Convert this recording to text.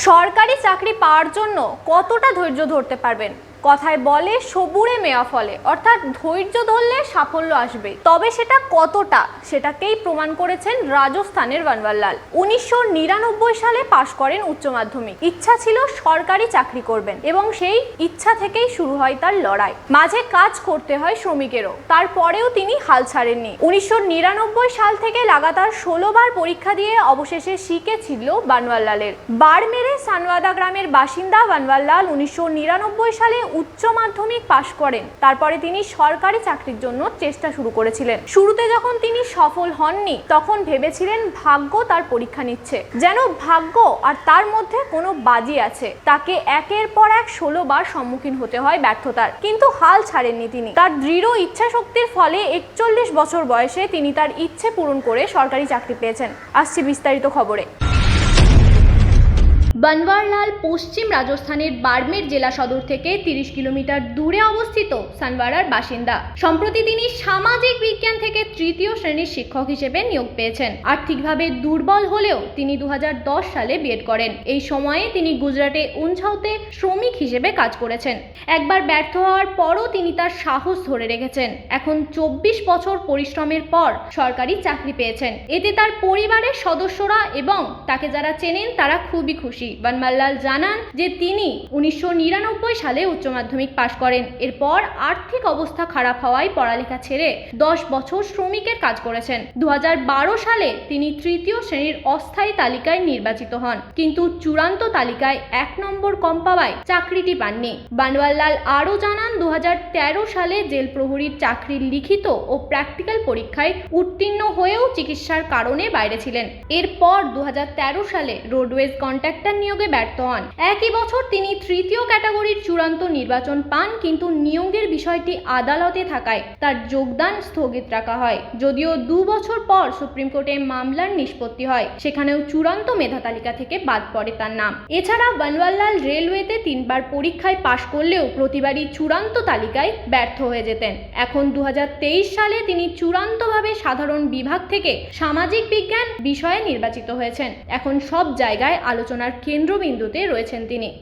সরকারি চাকরি পাওয়ার জন্য কতটা ধৈর্য ধরতে পারবেন? কথায় বলে সবুরে মেয়া ফলে। অর্থাৎ ধৈর্য ধরলে সাফল্য আসবে। তবে সেটা কতটা, সেটাকেই প্রমাণ করেছেন রাজস্থানের বানওয়ালাল উনিশশো সালে পাশ করেন উচ্চ মাধ্যমিক। ইচ্ছা ছিল সরকারি চাকরি করবেন এবং সেই ইচ্ছা থেকেই শুরু হয় তার লড়াই। মাঝে কাজ করতে হয় শ্রমিকেরও। তারপরেও তিনি হাল ছাড়েননি। উনিশশো নিরানব্বই সাল থেকে লাগাতার ষোলো বার পরীক্ষা দিয়ে অবশেষে শিখেছিল বানওয়ালালের বারমেরে সানওয়াদা গ্রামের বাসিন্দা বানওয়ালাল উনিশশো সালে উচ্চ মাধ্যমিক পাশ করেন। তারপরে তিনি সরকারি চাকরির জন্য চেষ্টা শুরু করেছিলেন। শুরুতে যখন তিনি সফল হননি, তখন ভেবেছিলেন ভাগ্য তার পরীক্ষা নিচ্ছে। যেন ভাগ্য আর তার মধ্যে কোনো বাজি আছে। তাকে একের পর এক ষোলো বার সম্মুখীন হতে হয় ব্যর্থতার। কিন্তু হাল ছাড়েননি তিনি। তার দৃঢ় ইচ্ছা শক্তির ফলে একচল্লিশ বছর বয়সে তিনি তার ইচ্ছে পূরণ করে সরকারি চাকরি পেয়েছেন। আসছি বিস্তারিত খবরে। বনওয়ারলাল পশ্চিম রাজস্থানের বাড়মের জেলা সদর থেকে তিরিশ কিলোমিটার দূরে অবস্থিত সানওয়ারার বাসিন্দা। সম্প্রতি তিনি সামাজিক বিজ্ঞান থেকে তৃতীয় শ্রেণির শিক্ষক হিসেবে নিয়োগ পেয়েছেন। আর্থিকভাবে দুর্বল হলেও তিনি দু হাজার দশ সালে বিএড করেন। এই সময়ে তিনি গুজরাটে উনঝাউতে শ্রমিক হিসেবে কাজ করেছেন। একবার ব্যর্থ হওয়ার পরও তিনি তার সাহস ধরে রেখেছেন। এখন চব্বিশ বছর পরিশ্রমের পর সরকারি চাকরি পেয়েছেন। এতে তার পরিবারের সদস্যরা এবং তাকে যারা চেনেন তারা খুবই খুশি। বনমাল্লাল জানান যে তিনি উনিশশো নিরানব্বই সালে উচ্চ মাধ্যমিক পাশ করেন। এরপর আর্থিক অবস্থা খারাপ হওয়ায় পড়ালেখা ছেড়ে দশ বছর শ্রমিকের কাজ করেছেন। দু সালে তিনি তৃতীয় শ্রেণির অস্থায়ী তালিকায় নির্বাচিত হন। কিন্তু চূড়ান্ত তালিকায় এক নম্বর কম পাওয়ায় চাকরিটি পাননি। বানওয়াল্লাল আরও জানান দু হাজার তেরো সালে জেল প্রহরীর চাকরির লিখিত ও প্র্যাকটিক্যাল পরীক্ষায় উত্তীর্ণ হয়েও চিকিৎসার কারণে বাইরে ছিলেন। এরপর দু হাজার তেরো সালে রোডওয়েজ কন্ট্রাক্টর নিয়োগে ব্যর্থ হন। একই বছর তিনি তৃতীয় ক্যাটাগরির চূড়ান্ত নির্বাচন পান, কিন্তু নিয়োগের বিষয়টি আদালতে থাকায় তার যোগদান স্থগিত রাখা হয়। যদিও দু বছর পর সুপ্রিম কোর্টে মামলার নিষ্পত্তি হয়, সেখানেও চূড়ান্ত মেধা তালিকা থেকে বাদ পড়ে তার নাম। এছাড়া বনওয়াললাল রেলওয়েতে তিনবার পরীক্ষায় পাশ করলেও প্রতিবারই চূড়ান্ত তালিকায় ব্যর্থ হয়ে যেতেন। এখন দু হাজার তেইশ সালে তিনি চূড়ান্তভাবে সাধারণ বিভাগ থেকে সামাজিক বিজ্ঞান বিষয়ে নির্বাচিত হয়েছেন। এখন সব জায়গায় আলোচনার কেন্দ্রবিন্দুতে রয়েছেন তিনি।